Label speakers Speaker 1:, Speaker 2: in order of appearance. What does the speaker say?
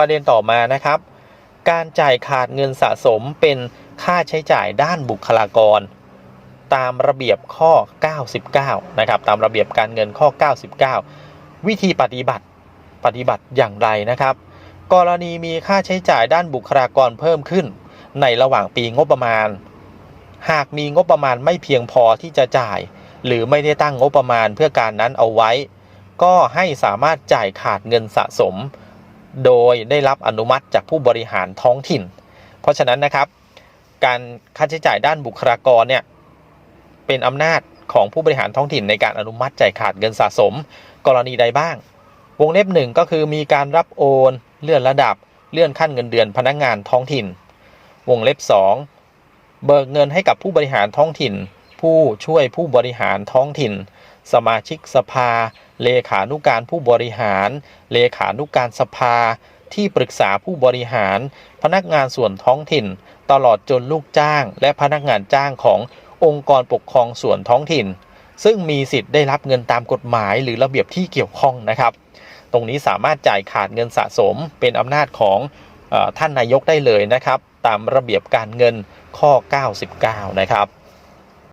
Speaker 1: ประเด็นต่อมานะครับ การจ่ายขาดเงินสะสมเป็นค่าใช้จ่ายด้านบุคลากร ตามระเบียบข้อ 99 นะครับ ตามระเบียบการเงินข้อ 99 วิธีปฏิบัติปฏิบัติอย่างไรนะครับ กรณีมีค่าใช้จ่ายด้านบุคลากรเพิ่มขึ้น ในระหว่างปีงบประมาณ หากมีงบประมาณไม่เพียงพอที่จะจ่าย หรือไม่ได้ตั้งงบประมาณเพื่อการนั้นเอาไว้ ก็ให้สามารถจ่ายขาดเงินสะสม โดยได้รับอนุมัติจากผู้บริหารท้องถิ่น เพราะฉะนั้นนะครับ การค่าใช้จ่ายด้านบุคลากรเนี่ยเป็นอำนาจของผู้บริหารท้องถิ่นในการอนุมัติจ่ายขาดเงินสะสม กรณีใดบ้าง วงเล็บหนึ่งก็คือมีการรับโอนเลื่อนระดับเลื่อนขั้นเงินเดือนพนักงานท้องถิ่น วงเล็บ 2 เบิกเงินให้กับผู้บริหารท้องถิ่น ผู้ช่วยผู้บริหารท้องถิ่น สมาชิกสภา เลขานุการผู้บริหาร เลขานุการสภา ที่ปรึกษาผู้บริหาร พนักงานส่วนท้องถิ่น ตลอดจนลูกจ้าง และพนักงานจ้างขององค์กรปกครองส่วนท้องถิ่น ซึ่งมีสิทธิ์ได้รับเงินตามกฎหมายหรือระเบียบที่เกี่ยวข้องนะครับ ตรงนี้สามารถจ่ายขาดเงินสะสมเป็นอำนาจของอท่านนายกได้เลยนะครับ ตามระเบียบการเงินข้อ 99 นะครับ